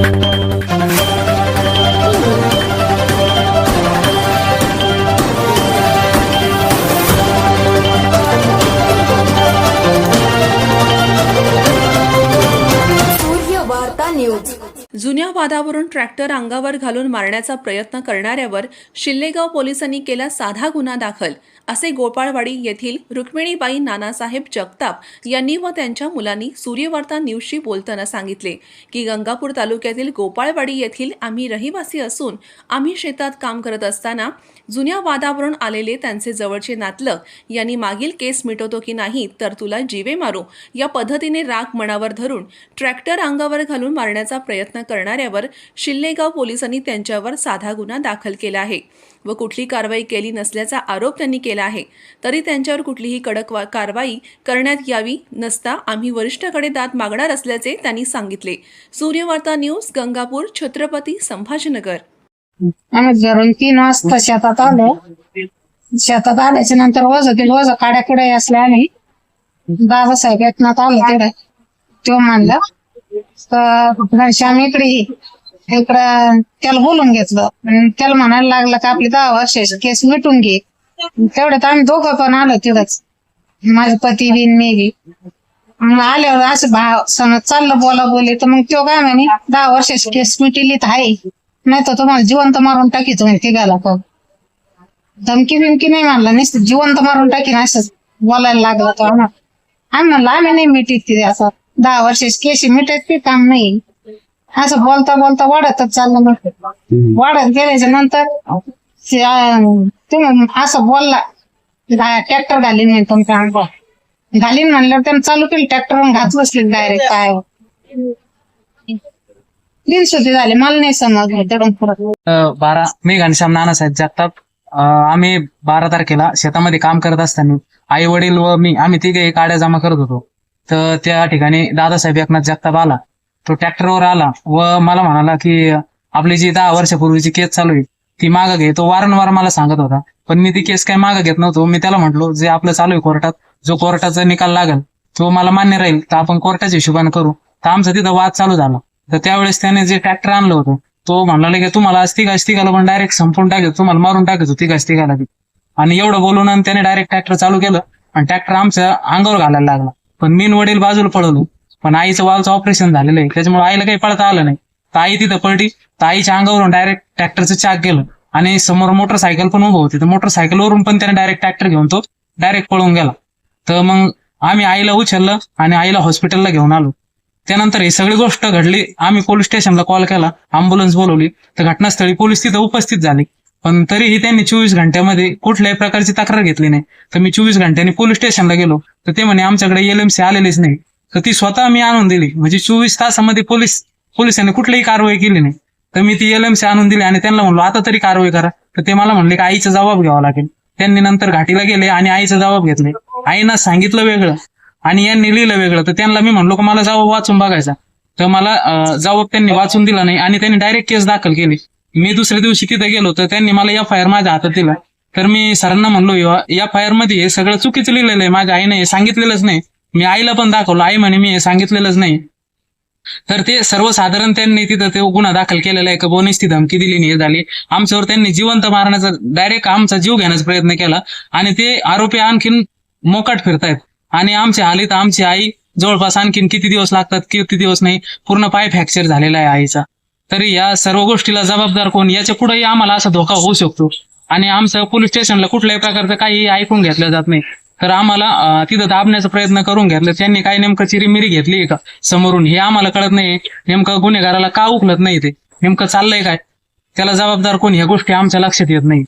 Thank you. जुन्या वादावरून tractor अंगावर घालून मारण्याचा प्रयत्न करणाऱ्यावर शिल्लेगाव पोलिसांनी केला साधा गुन्हा दाखल असे गोपाळवाडी येथील रुक्मिणीबाई नानासाहेब जगताप यांनी व त्यांच्या मुलांनी सूर्यवार्ता न्यूजशी बोलताना सांगितले की गंगापूर तालुक्यातील गोपाळवाडी येथील आम्ही रहिवासी असून आम्ही शेतात काम करत असताना जुन्या वादावरून आलेले त्यांचे जवळचे नातलग यांनी मागील केस मिटवतो की नाही तर तुला जीवे मारू या पद्धतीने राग मनावर धरून ट्रॅक्टर अंगावर घालून मारण्याचा प्रयत्न करणाऱ्यावर शिल्लेगाव पोलिसांनी त्यांच्यावर साधा गुन्हा दाखल केला आहे व कुठली कारवाई केली नसल्याचा आरोप त्यांनी केला आहे. तरी त्यांच्यावर कुठलीही कडक वा- कारवाई करण्यात यावी नसता आम्ही वरिष्ठाकडे दाद मागणार असल्याचे त्यांनी सांगितले. सूर्यवार्ता न्यूज गंगापूर छत्रपती संभाजीनगर. आम्ही तीन वाजता शेतात आलो. शेतात आल्याच्यानंतर वज केलं वज काड्याकडे असल्या आणि बाबासाहेब एकनाथ आलो तिकडे. तो म्हणला तर इकडे इकडं त्याला बोलून घेतलं. त्याला म्हणायला लागलं का आपली दहा वर्षाची केस मिटून घे. तेवढ्यात आम्ही दोघं पण आलो तिथंच. माझे पती बिन मी बी. मग आल्यावर असं भाव समज चाललं बोला बोले तर मग तो काय म्हणे दहा वर्षाची केस मिटिली तर आहे. नाही तर तुम्हाला जिवंत मारून टाकी तुम्ही तिघाला पण धमकी बिमकी नाही मारला नुसतं जिवंत मारून टाकी असं बोलायला लागला तो आम्हाला. आम्ही आम्ही नाही मिटीत तिथे असं. दहा वर्षाची केस मिटत ते काम नाही. असं बोलता बोलता वाढतच चाललं मग. वाढत गेल्याच्यानंतर ते, अं, तुम्ही असं बोलला ट्रॅक्टर घालीन मी तुमच्या अंगावर घालीन म्हणल्यावर त्यानं चालू केलं ट्रॅक्टर घात बसले डायरेक्ट काय बिनसुती झाले मला नाही समजलं तेवढं पुढं. अ, बारा मी घनश्याम नानासाहेब जगताप अ, आम्ही बारा तारखेला शेतामध्ये काम करत असताना आई वडील व मी आम्ही तिघे काड्या जमा करत होतो. तर त्या ठिकाणी दादासाहेब एकनाथ जगताप आला. तो ट्रॅक्टरवर आला व मला म्हणाला की आपली जी दहा वर्षापूर्वीची केस चालू आहे ती मागं घे. तो वारंवार मला सांगत होता पण मी ती केस काय मागं घेत नव्हतो. मी त्याला म्हटलो जे आपलं चालू आहे कोर्टात जो कोर्टाचा निकाल लागेल तो मला मान्य राहील तर आपण कोर्टाच्या हिशोबाने करू. तर आमचा तिथं वाद चालू झाला. तर त्यावेळेस त्याने जे ट्रॅक्टर आणलं होतं तो म्हणाला की तुम्हाला आज तिघाच तिघाला पण डायरेक्ट संपून टाकत तुम्हाला मारून टाकत तिघाच तिघाला बी. आणि एवढं बोलून आणि त्याने डायरेक्ट ट्रॅक्टर चालू केलं आणि ट्रॅक्टर आमच्या अंगावर घालायला लागला. पण मीन वडील बाजूला पळवलो. पण आईचं वालचं ऑपरेशन झालेलं आहे. त्याच्यामुळे आईला काही पळता आलं नाही. तर आई तिथं पळटी तर आईच्या अंगावरून डायरेक्ट ट्रॅक्टरचं चाक गेलं. आणि समोर मोटरसायकल पण उभं होती. तर मोटरसायकलवरून पण त्याने डायरेक्ट ट्रॅक्टर घेऊन तो डायरेक्ट पळून गेला. तर मग आम्ही आईला उचललं आणि आईला हॉस्पिटलला घेऊन आलो. त्यानंतर ही सगळी गोष्ट घडली. आम्ही पोलीस स्टेशनला कॉल केला. अँब्युलन्स बोलवली. तर घटनास्थळी पोलीस तिथं उपस्थित झाले. पण तरीही त्यांनी चोवीस घंट्यामध्ये कुठल्याही प्रकारची तक्रार घेतली नाही. तर मी चोवीस घंट्याने पोलीस स्टेशनला गेलो. तर ते म्हणे आमच्याकडे एलएमसी आलेलीच नाही. तर ती स्वतः मी आणून दिली. म्हणजे चोवीस तासामध्ये पोलीस पोलिसांनी कुठलीही कारवाई केली नाही. तर मी ती एलएमसी आणून दिली आणि त्यांना म्हणलो आता तरी कारवाई करा. तर ते मला म्हणले की आईचा जबाब घ्यावा लागेल. त्यांनी नंतर घाटीला गेले आणि आईचा जबाब घेतले. आईना सांगितलं वेगळं आणि यांनी लिहिलं वेगळं. तर त्यांना मी म्हणलो की मला जबाब वाचून बघायचा. तर मला जबाब त्यांनी वाचून दिला नाही आणि त्यांनी डायरेक्ट केस दाखल केली. मी दुसऱ्या दिवशी तिथे गेलो तर त्यांनी मला एफ आय आर माझ्या हातात दिला. तर मी सरांना म्हणलो एफ आय आरमध्ये हे सगळं चुकीचं लिहिलेलं आहे माझ्या आईने हे सांगितलेलंच नाही. मी आईला पण दाखवलं आई म्हणे मी हे सांगितलेलंच नाही. तर ते सर्वसाधारण त्यांनी तिथं ते गुन्हा दाखल केलेला आहे का बोनीस ती धमकी दिली नाही हे झाली. आमच्यावर त्यांनी जिवंत मारण्याचा डायरेक्ट आमचा जीव घेण्याचा प्रयत्न केला आणि ते आरोपी आणखीन मोकाट फिरतायत. आणि आमच्या हालीत आमची आई जवळपास आणखीन किती दिवस लागतात किती दिवस नाही पूर्ण पाय फ्रॅक्चर झालेला आहे आईचा. तरी या सर्व गोष्टीला जबाबदार कोण? याच्या पुढेही आम्हाला असा धोका होऊ शकतो. आणि आमचं पोलीस स्टेशनला कुठल्याही प्रकारचं काही ऐकून घेतलं जात नाही. तर आम्हाला तिथं दाबण्याचा प्रयत्न करून घेतला. त्यांनी काही नेमकं चिरीमिरी घेतली का समोरून? हे आम्हाला कळत नाही. नेमकं गुन्हेगाराला का उकलत नाही ते? नेमकं चाललंय काय? त्याला जबाबदार कोण? ह्या गोष्टी आमच्या लक्षात येत नाही.